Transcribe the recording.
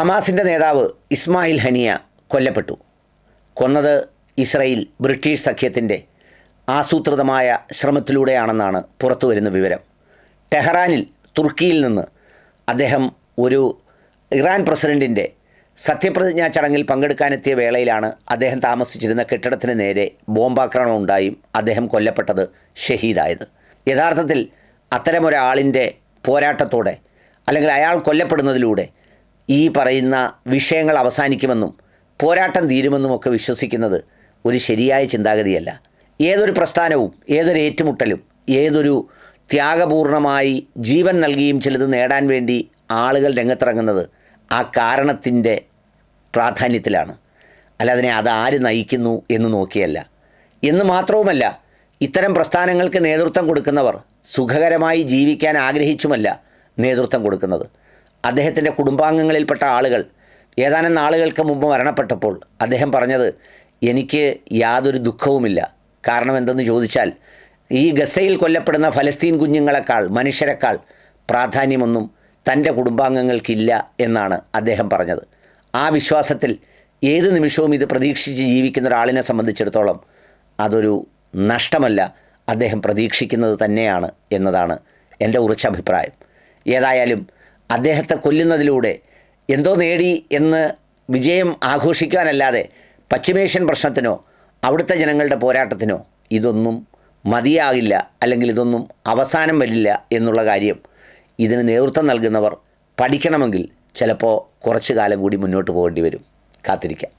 ഹമാസിന്റെ നേതാവ് ഇസ്മായിൽ ഹനിയ കൊല്ലപ്പെട്ടു. കൊന്നത് ഇസ്രയേൽ ബ്രിട്ടീഷ് സഖ്യത്തിന്റെ ആസൂത്രിതമായ ശ്രമത്തിലൂടെയാണെന്നാണ് പുറത്തുവരുന്ന വിവരം. ടെഹ്റാനിൽ തുർക്കിയിൽ നിന്ന് അദ്ദേഹം ഒരു ഇറാൻ പ്രസിഡന്റിന്റെ സത്യപ്രതിജ്ഞാ ചടങ്ങിൽ പങ്കെടുക്കാനെത്തിയ വേളയിലാണ് അദ്ദേഹം താമസിച്ചിരുന്ന കെട്ടിടത്തിന് നേരെ ബോംബാക്രമണം ഉണ്ടായും അദ്ദേഹം കൊല്ലപ്പെട്ടത് ഷഹീദായത്. യഥാർത്ഥത്തിൽ അത്തരമൊരാളിന്റെ പോരാട്ടത്തോടെ അല്ലെങ്കിൽ അയാൾ കൊല്ലപ്പെടുന്നതിലൂടെ ഈ പറയുന്ന വിഷയങ്ങൾ അവസാനിക്കുമെന്നും പോരാട്ടം തീരുമെന്നും ഒക്കെ വിശ്വസിക്കുന്നത് ഒരു ശരിയായ ചിന്താഗതിയല്ല. ഏതൊരു പ്രസ്ഥാനവും ഏതൊരു ഏറ്റുമുട്ടലും ഏതൊരു ത്യാഗപൂർണമായി ജീവൻ നൽകിയും ചിലത് നേടാൻ വേണ്ടി ആളുകൾ രംഗത്തിറങ്ങുന്നത് ആ കാരണത്തിന്റെ പ്രാധാന്യത്തിലാണ്. അല്ലാതെ അത് ആര് നയിക്കുന്നു എന്ന് നോക്കിയല്ല. എന്ന് മാത്രവുമല്ല ഇത്തരം പ്രസ്ഥാനങ്ങൾക്ക് നേതൃത്വം കൊടുക്കുന്നവർ സുഖകരമായി ജീവിക്കാൻ ആഗ്രഹിച്ചുമല്ല നേതൃത്വം കൊടുക്കുന്നത്. അദ്ദേഹത്തിന്റെ കുടുംബാംഗങ്ങളിൽപ്പെട്ട ആളുകൾ ഏതാനും നാളുകൾക്ക് മുമ്പ് മരണപ്പെട്ടപ്പോൾ അദ്ദേഹം പറഞ്ഞത് എനിക്ക് യാതൊരു ദുഃഖവുമില്ല. കാരണം എന്തെന്ന് ചോദിച്ചാൽ ഈ ഗസയിൽ കൊല്ലപ്പെടുന്ന ഫലസ്തീൻ കുഞ്ഞുങ്ങളെക്കാൾ മനുഷ്യരെക്കാൾ പ്രാധാന്യമൊന്നും തന്റെ കുടുംബാംഗങ്ങൾക്കില്ല എന്നാണ് അദ്ദേഹം പറഞ്ഞത്. ആ വിശ്വാസത്തിൽ ഏത് നിമിഷവും ഇത് പ്രതീക്ഷിച്ച് ജീവിക്കുന്ന ഒരാളിനെ സംബന്ധിച്ചിടത്തോളം അതൊരു നഷ്ടമല്ല. അദ്ദേഹം പ്രതീക്ഷിക്കുന്നത് തന്നെയാണ് എന്നതാണ് എന്റെ ഉറച്ച അഭിപ്രായം. ഏതായാലും അദ്ദേഹത്തെ കൊല്ലുന്നതിലൂടെ എന്തോ നേടി എന്ന് വിജയം ആഘോഷിക്കാനല്ലാതെ പശ്ചിമേഷ്യൻ പ്രശ്നത്തിനോ അവിടുത്തെ ജനങ്ങളുടെ പോരാട്ടത്തിനോ ഇതൊന്നും മതിയാകില്ല അല്ലെങ്കിൽ ഇതൊന്നും അവസാനം വരില്ല എന്നുള്ള കാര്യം ഇതിന് നേതൃത്വം നൽകുന്നവർ പഠിക്കണമെങ്കിൽ ചിലപ്പോൾ കുറച്ചു കാലം കൂടി മുന്നോട്ട് പോകേണ്ടി വരും. കാത്തിരിക്കാം.